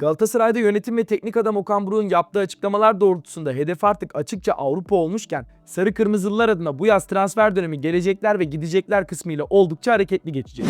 Galatasaray'da yönetim ve teknik adam Okan Buruk'un yaptığı açıklamalar doğrultusunda hedef artık açıkça Avrupa olmuşken Sarı Kırmızılılar adına bu yaz transfer dönemi gelecekler ve gidecekler kısmıyla oldukça hareketli geçecek.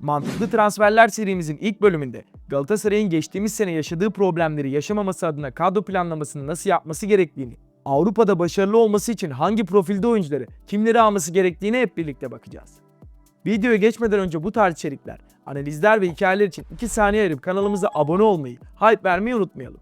Mantıklı transferler serimizin ilk bölümünde Galatasaray'ın geçtiğimiz sene yaşadığı problemleri yaşamaması adına kadro planlamasını nasıl yapması gerektiğini, Avrupa'da başarılı olması için hangi profilde oyuncuları, kimleri alması gerektiğine hep birlikte bakacağız. Videoya geçmeden önce bu tarz içerikler, analizler ve hikayeler için 2 saniye ayırıp kanalımıza abone olmayı, hype vermeyi unutmayalım.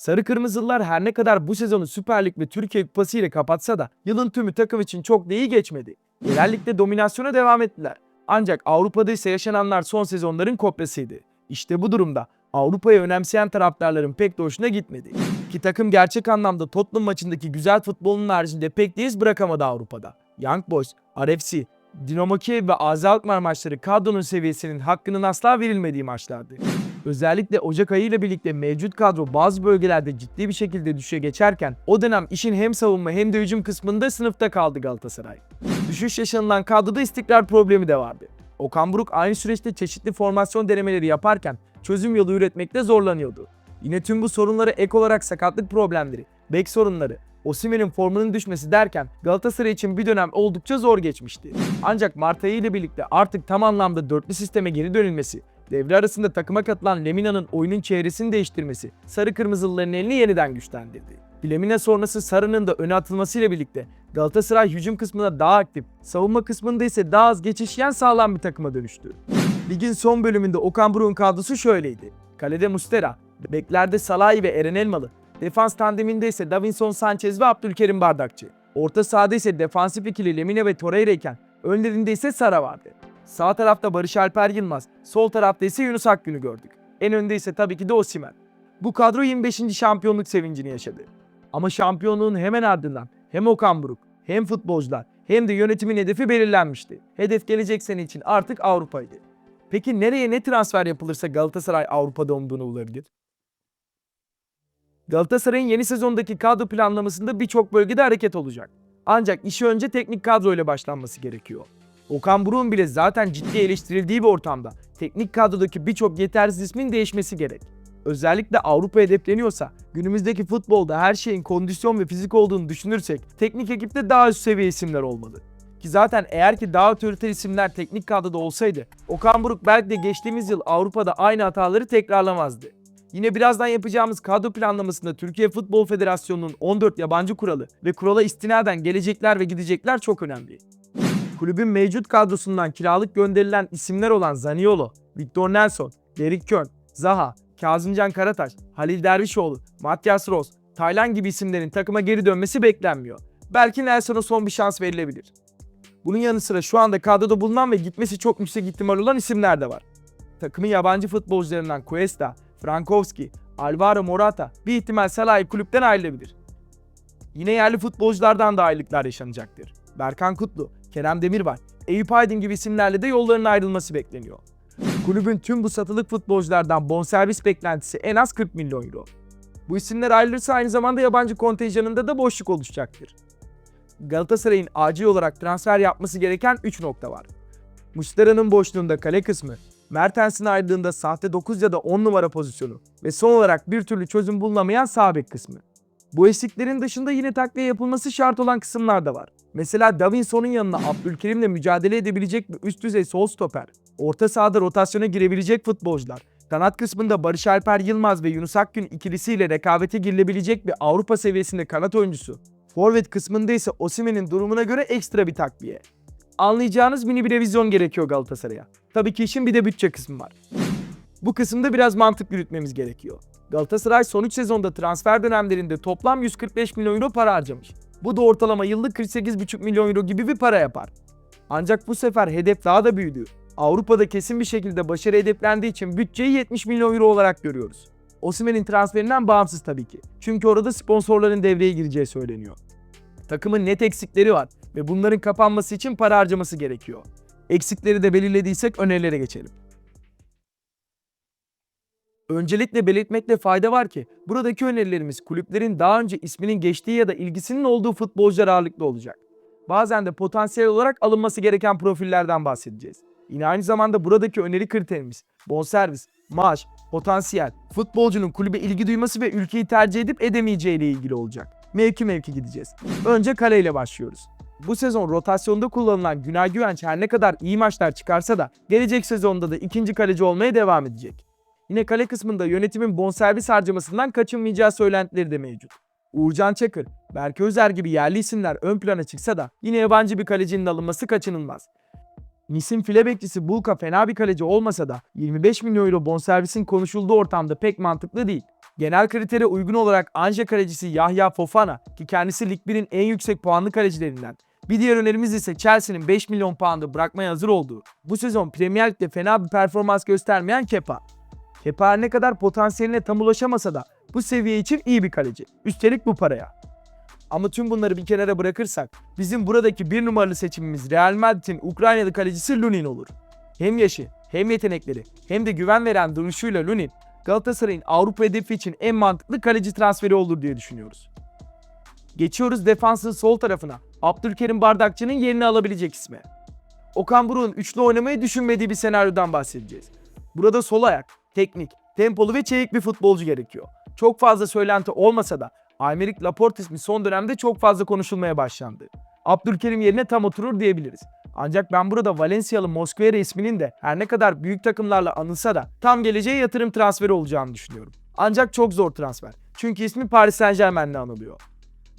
Sarı Kırmızılılar her ne kadar bu sezonu Süper Lig ve Türkiye Kupası ile kapatsa da yılın tümü takım için çok da iyi geçmedi. Yerel ligde dominasyona devam ettiler. Ancak Avrupa'da ise yaşananlar son sezonların kopyasıydı. İşte bu durumda Avrupa'yı önemseyen taraftarların pek de hoşuna gitmedi. Ki takım gerçek anlamda Tottenham maçındaki güzel futbolunun haricinde pek de iz bırakamadı Avrupa'da. Young Boys, RFC, Dinamo Kiev ve AZ Alkmaar maçları kadronun seviyesinin hakkının asla verilmediği maçlardı. Özellikle Ocak ayı ile birlikte mevcut kadro bazı bölgelerde ciddi bir şekilde düşüşe geçerken o dönem işin hem savunma hem de hücum kısmında sınıfta kaldı Galatasaray. Düşüş yaşanılan kadroda istikrar problemi de vardı. Okan Buruk aynı süreçte çeşitli formasyon denemeleri yaparken çözüm yolu üretmekte zorlanıyordu. Yine tüm bu sorunlara ek olarak sakatlık problemleri, bek sorunları, Osimhen'in formunun düşmesi derken Galatasaray için bir dönem oldukça zor geçmişti. Ancak Mart ayı ile birlikte artık tam anlamda dörtlü sisteme geri dönülmesi, devre arasında takıma katılan Lemina'nın oyunun çehresini değiştirmesi Sarı Kırmızılıların elini yeniden güçlendirdi. Lemina sonrası Sarı'nın da öne atılmasıyla birlikte Galatasaray hücum kısmında daha aktif, savunma kısmında ise daha az geçişleyen sağlam bir takıma dönüştü. Ligin son bölümünde Okan Buruk'un kadrosu şöyleydi. Kalede Mustera, beklerde Salahi ve Eren Elmalı, defans tandeminde ise Davinson Sanchez ve Abdülkerim Bardakçı. Orta sahada ise defansif ikili Lemine ve Torreira iken önlerinde ise Sara vardı. Sağ tarafta Barış Alper Yılmaz, sol tarafta ise Yunus Akgün'ü gördük. En önde ise tabii ki de Osimhen. Bu kadro 25. şampiyonluk sevincini yaşadı. Ama şampiyonluğun hemen ardından hem Okan Buruk hem futbolcular hem de yönetimin hedefi belirlenmişti. Hedef gelecek sene için artık Avrupa'ydı. Peki nereye ne transfer yapılırsa Galatasaray Avrupa'da umduğunu bulabilir? Galatasaray'ın yeni sezondaki kadro planlamasında birçok bölgede hareket olacak. Ancak işi önce teknik kadro ile başlanması gerekiyor. Okan Buruk'un bile zaten ciddi eleştirildiği bir ortamda teknik kadrodaki birçok yetersiz ismin değişmesi gerek. Özellikle Avrupa hedefleniyorsa günümüzdeki futbolda her şeyin kondisyon ve fizik olduğunu düşünürsek teknik ekipte daha üst seviye isimler olmalı. Ki zaten eğer ki daha otoriter isimler teknik kadroda olsaydı Okan Buruk belki de geçtiğimiz yıl Avrupa'da aynı hataları tekrarlamazdı. Yine birazdan yapacağımız kadro planlamasında Türkiye Futbol Federasyonu'nun 14 yabancı kuralı ve kurala istinaden gelecekler ve gidecekler çok önemli. Kulübün mevcut kadrosundan kiralık gönderilen isimler olan Zaniolo, Victor Nelson, Derrick Kön, Zaha, Kazımcan Karataş, Halil Dervişoğlu, Matias Ross, Taylan gibi isimlerin takıma geri dönmesi beklenmiyor. Belki Nelson'a son bir şans verilebilir. Bunun yanı sıra şu anda kadroda bulunan ve gitmesi çok yüksek ihtimal olan isimler de var. Takımın yabancı futbolcularından Cuesta, Frankowski, Alvaro Morata bir ihtimal Salah'ı kulüpten ayrılabilir. Yine yerli futbolculardan da aylıklar yaşanacaktır. Berkan Kutlu, Kerem Demirbay, Eyüp Aydın gibi isimlerle de yolların ayrılması bekleniyor. Kulübün tüm bu satılık futbolculardan bonservis beklentisi en az 40 milyon euro. Bu isimler ayrılırsa aynı zamanda yabancı kontenjanında da boşluk oluşacaktır. Galatasaray'ın acil olarak transfer yapması gereken 3 nokta var. Muslera'nın boşluğunda kale kısmı, Mertens'in ayrılığında sahte 9 ya da 10 numara pozisyonu ve son olarak bir türlü çözüm bulunamayan sağ bek kısmı. Bu eksiklerin dışında yine takviye yapılması şart olan kısımlar da var. Mesela Davinson'un yanına Abdülkerim'le mücadele edebilecek bir üst düzey sol stoper, orta sahada rotasyona girebilecek futbolcular, kanat kısmında Barış Alper Yılmaz ve Yunus Akgün ikilisiyle rekabete girilebilecek bir Avrupa seviyesinde kanat oyuncusu, forvet kısmında ise Osimhen'in durumuna göre ekstra bir takviye. Anlayacağınız mini bir revizyon gerekiyor Galatasaray'a. Tabii ki işin bir de bütçe kısmı var. Bu kısımda biraz mantık yürütmemiz gerekiyor. Galatasaray son 3 sezonda transfer dönemlerinde toplam 145 milyon euro para harcamış. Bu da ortalama yıllık 48,5 milyon euro gibi bir para yapar. Ancak bu sefer hedef daha da büyüdü. Avrupa'da kesin bir şekilde başarı hedeflendiği için bütçeyi 70 milyon euro olarak görüyoruz. Osimhen'in transferinden bağımsız tabii ki. Çünkü orada sponsorların devreye gireceği söyleniyor. Takımın net eksikleri var ve bunların kapanması için para harcaması gerekiyor. Eksikleri de belirlediysek önerilere geçelim. Öncelikle belirtmekte fayda var ki buradaki önerilerimiz kulüplerin daha önce isminin geçtiği ya da ilgisinin olduğu futbolcular ağırlıklı olacak. Bazen de potansiyel olarak alınması gereken profillerden bahsedeceğiz. Yine aynı zamanda buradaki öneri kriterimiz bonservis, maaş, potansiyel, futbolcunun kulübe ilgi duyması ve ülkeyi tercih edip edemeyeceği ile ilgili olacak. Mevki mevki gideceğiz. Önce kaleyle başlıyoruz. Bu sezon rotasyonda kullanılan Günay Güvenç her ne kadar iyi maçlar çıkarsa da gelecek sezonda da ikinci kaleci olmaya devam edecek. Yine kale kısmında yönetimin bonservis harcamasından kaçınmayacağı söylentileri de mevcut. Uğurcan Çakır, Berke Özer gibi yerli isimler ön plana çıksa da yine yabancı bir kalecinin alınması kaçınılmaz. Nisim file bekçisi Bulka fena bir kaleci olmasa da 25 milyon euro bonservisin konuşulduğu ortamda pek mantıklı değil. Genel kritere uygun olarak Anje kalecisi Yahya Fofana ki kendisi Lig 1'in en yüksek puanlı kalecilerinden. Bir diğer önerimiz ise Chelsea'nin 5 milyon pound'ı bırakmaya hazır olduğu. Bu sezon Premier Lig'de fena bir performans göstermeyen Kepa. Kepa ne kadar potansiyeline tam ulaşamasa da bu seviye için iyi bir kaleci. Üstelik bu paraya. Ama tüm bunları bir kenara bırakırsak bizim buradaki bir numaralı seçimimiz Real Madrid'in Ukraynalı kalecisi Lunin olur. Hem yaşı, hem yetenekleri, hem de güven veren duruşuyla Lunin, Galatasaray'ın Avrupa hedefi için en mantıklı kaleci transferi olur diye düşünüyoruz. Geçiyoruz defansın sol tarafına. Abdülkerim Bardakçı'nın yerini alabilecek isme. Okan Buruk'un üçlü oynamayı düşünmediği bir senaryodan bahsedeceğiz. Burada sol ayak, teknik, tempolu ve çevik bir futbolcu gerekiyor. Çok fazla söylenti olmasa da Aymeric Laporte ismi son dönemde çok fazla konuşulmaya başlandı. Abdülkerim yerine tam oturur diyebiliriz. Ancak ben burada Valencialı Mosquera isminin de her ne kadar büyük takımlarla anılsa da tam geleceğe yatırım transferi olacağını düşünüyorum. Ancak çok zor transfer. Çünkü ismi Paris Saint Germain'le anılıyor.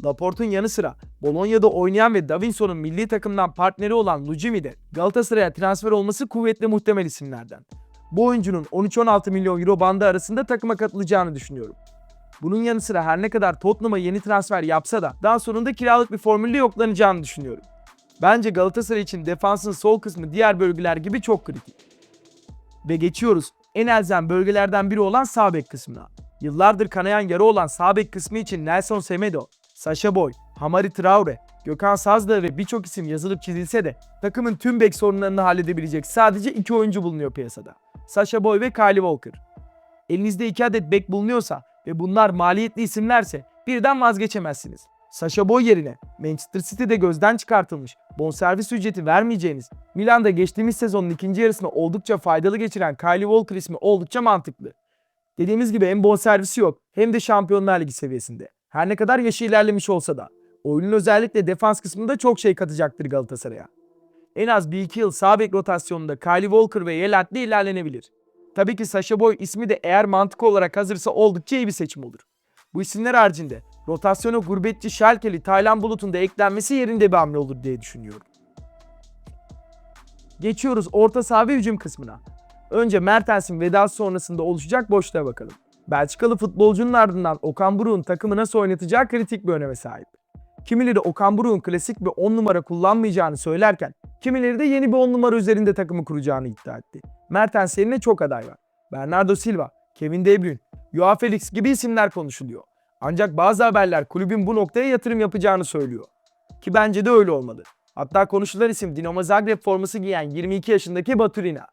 Laporte'un yanı sıra Bologna'da oynayan ve Davinson'un milli takımdan partneri olan Lugimi de Galatasaray'a transfer olması kuvvetli muhtemel isimlerden. Bu oyuncunun 13-16 milyon euro bandı arasında takıma katılacağını düşünüyorum. Bunun yanı sıra her ne kadar Tottenham'a yeni transfer yapsa da daha sonunda kiralık bir formülle yoklanacağını düşünüyorum. Bence Galatasaray için defansın sol kısmı diğer bölgeler gibi çok kritik. Ve geçiyoruz en elzem bölgelerden biri olan sağ bek kısmına. Yıllardır kanayan yara olan sağ bek kısmı için Nelson Semedo, Sasha Boy, Hamari Traore, Gökhan Sazdağ ve birçok isim yazılıp çizilse de takımın tüm bek sorunlarını halledebilecek sadece iki oyuncu bulunuyor piyasada. Sasha Boy ve Kyle Walker. Elinizde iki adet bek bulunuyorsa ve bunlar maliyetli isimlerse birden vazgeçemezsiniz. Sasha Boy yerine Manchester City'de gözden çıkartılmış, bonservis ücreti vermeyeceğiniz, Milan'da geçtiğimiz sezonun ikinci yarısını oldukça faydalı geçiren Kylie Walker ismi oldukça mantıklı. Dediğimiz gibi hem bonservisi yok hem de Şampiyonlar Ligi seviyesinde. Her ne kadar yaşı ilerlemiş olsa da. Oyunun özellikle defans kısmında çok şey katacaktır Galatasaray'a. En az 1-2 yıl sağ bek rotasyonunda Kylie Walker ve Yelat'le ilerlenebilir. Tabii ki Sasha Boy ismi de eğer mantık olarak hazırsa oldukça iyi bir seçim olur. Bu isimler haricinde rotasyona gurbetçi Schalke'li Taylan Bulut'un da eklenmesi yerinde bir hamle olur diye düşünüyorum. Geçiyoruz orta saha ve hücum kısmına. Önce Mertens'in vedası sonrasında oluşacak boşluğa bakalım. Belçikalı futbolcunun ardından Okan Buruk'un takımı nasıl oynatacağı kritik bir öneme sahip. Kimileri Okan Buruk'un klasik bir 10 numara kullanmayacağını söylerken, kimileri de yeni bir 10 numara üzerinde takımı kuracağını iddia etti. Mertens yerine çok aday var. Bernardo Silva, Kevin De Bruyne, Joao Felix gibi isimler konuşuluyor. Ancak bazı haberler kulübün bu noktaya yatırım yapacağını söylüyor. Ki bence de öyle olmalı. Hatta konuşulan isim Dinamo Zagreb forması giyen 22 yaşındaki Baturina.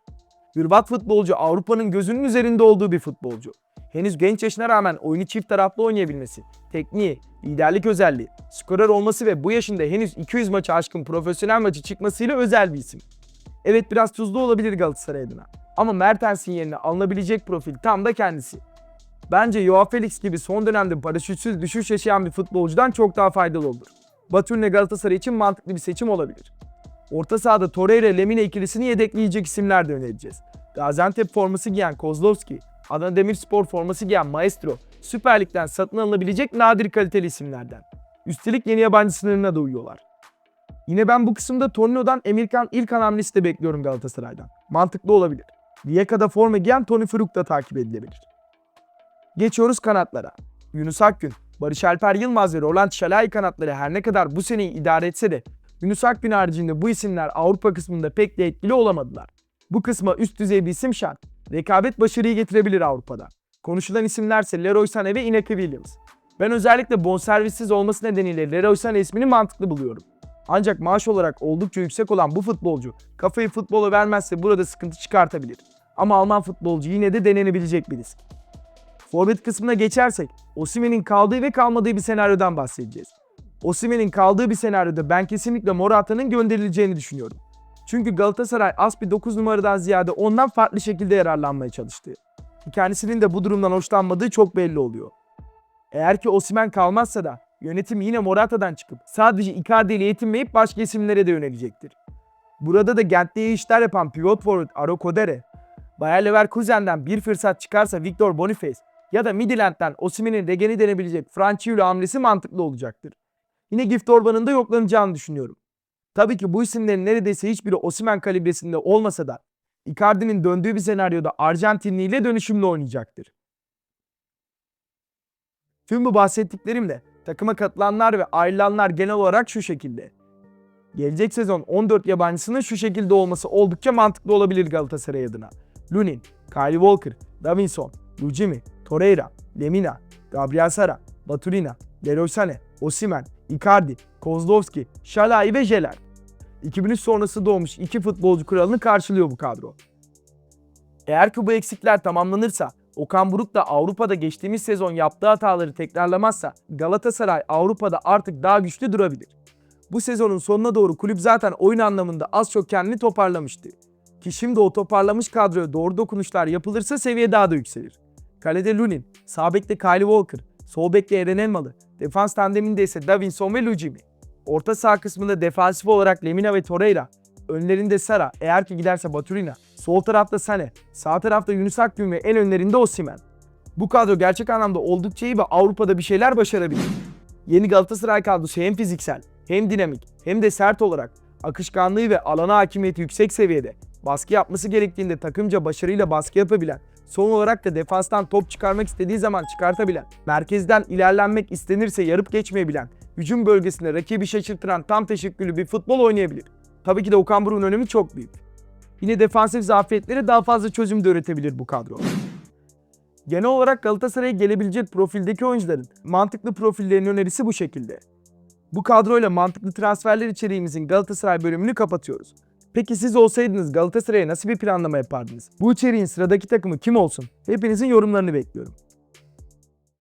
Hırvat futbolcu Avrupa'nın gözünün üzerinde olduğu bir futbolcu. Henüz genç yaşına rağmen oyunu çift taraflı oynayabilmesi, tekniği, liderlik özelliği, skorer olması ve bu yaşında henüz 200 maçı aşkın profesyonel maçı çıkmasıyla özel bir isim. Evet biraz tuzlu olabilir Galatasaray adına. Ama Mertens'in yerine alınabilecek profil tam da kendisi. Bence Joao Felix gibi son dönemde paraşütsüz düşüş yaşayan bir futbolcudan çok daha faydalı olur. Baturne Galatasaray için mantıklı bir seçim olabilir. Orta sahada Torreira Lemine ikilisini yedekleyecek isimler de önereceğiz. Gaziantep forması giyen Kozlovski, Adana Demirspor forması giyen Maestro, Süper Lig'den satın alınabilecek nadir kaliteli isimlerden. Üstelik yeni yabancı sınırına da uyuyorlar. Yine ben bu kısımda Torino'dan Emirkan İlkan hamlesi de bekliyorum Galatasaray'dan. Mantıklı olabilir. Rijeka'da forma giyen Tony Fruk da takip edilebilir. Geçiyoruz kanatlara. Yunus Akgün, Barış Alper Yılmaz ve Roland Şalai kanatları her ne kadar bu seneyi idare etse de Yunus Akgün haricinde bu isimler Avrupa kısmında pek de etkili olamadılar. Bu kısma üst düzey bir isim şart. Rekabet başarıyı getirebilir Avrupa'da. Konuşulan isimlerse Leroy Sané ve Inaki Williams. Ben özellikle bonservissiz olması nedeniyle Leroy Sané ismini mantıklı buluyorum. Ancak maaş olarak oldukça yüksek olan bu futbolcu kafayı futbola vermezse burada sıkıntı çıkartabilir. Ama Alman futbolcu yine de denenebilecek bir risk. Forvet kısmına geçersek Osimhen'in kaldığı ve kalmadığı bir senaryodan bahsedeceğiz. Osimhen'in kaldığı bir senaryoda ben kesinlikle Morata'nın gönderileceğini düşünüyorum. Çünkü Galatasaray as bir 9 numaradan ziyade ondan farklı şekilde yararlanmaya çalıştı. Kendisinin de bu durumdan hoşlanmadığı çok belli oluyor. Eğer ki Osimhen kalmazsa da yönetim yine Morata'dan çıkıp sadece Icardi ile yetinmeyip başka isimlere de yönelecektir. Burada da Gent'te iyi işler yapan pivot forward Aro Kodere, Bayer Leverkusen'den bir fırsat çıkarsa Victor Boniface ya da Midland'den Osimhen'in regeni denebilecek Franciullo hamlesi mantıklı olacaktır. Yine Gift Orban'ın da yoklanacağını düşünüyorum. Tabii ki bu isimlerin neredeyse hiçbiri Osimhen kalibresinde olmasa da Icardi'nin döndüğü bir senaryoda Arjantinli ile dönüşümlü oynayacaktır. Tüm bu bahsettiklerimle takıma katılanlar ve ayrılanlar genel olarak şu şekilde. Gelecek sezon 14 yabancısının şu şekilde olması oldukça mantıklı olabilir Galatasaray adına. Lunin, Kyle Walker, Davinson, Lujimi, Torreira, Lemina, Gabriel Sara, Baturina, Leroy Sané, Osimhen, Icardi, Kozlowski, Şalai ve Jeler. 2003 sonrası doğmuş iki futbolcu kuralını karşılıyor bu kadro. Eğer ki bu eksikler tamamlanırsa, Okan Buruk da Avrupa'da geçtiğimiz sezon yaptığı hataları tekrarlamazsa Galatasaray Avrupa'da artık daha güçlü durabilir. Bu sezonun sonuna doğru kulüp zaten oyun anlamında az çok kendini toparlamıştı. Ki şimdi o toparlamış kadroya doğru dokunuşlar yapılırsa seviye daha da yükselir. Kalede Lunin, sağ Kyle Walker, sol bekte Eren Elmalı, defans tandeminde ise Davinson ve Lujimi. Orta saha kısmında defansif olarak Lemina ve Torreira, önlerinde Sara, eğer ki giderse Baturina, sol tarafta Sane, sağ tarafta Yunus Akgün ve en önlerinde Osimhen. Bu kadro gerçek anlamda oldukça iyi ve Avrupa'da bir şeyler başarabilir. Yeni Galatasaray kadrosu hem fiziksel, hem dinamik, hem de sert olarak akışkanlığı ve alana hakimiyeti yüksek seviyede, baskı yapması gerektiğinde takımca başarıyla baskı yapabilen, son olarak da defanstan top çıkarmak istediği zaman çıkartabilen, merkezden ilerlenmek istenirse yarıp geçmeyebilen, hücum bölgesinde rakibi şaşırtıran tam teşekküllü bir futbol oynayabilir. Tabii ki de Okan Buruk'un önemi çok büyük. Yine defansif zafiyetlere daha fazla çözüm de üretebilir bu kadro. Genel olarak Galatasaray'a gelebilecek profildeki oyuncuların mantıklı profillerinin önerisi bu şekilde. Bu kadroyla mantıklı transferler içeriğimizin Galatasaray bölümünü kapatıyoruz. Peki siz olsaydınız Galatasaray'a nasıl bir planlama yapardınız? Bu içeriğin sıradaki takımı kim olsun? Hepinizin yorumlarını bekliyorum.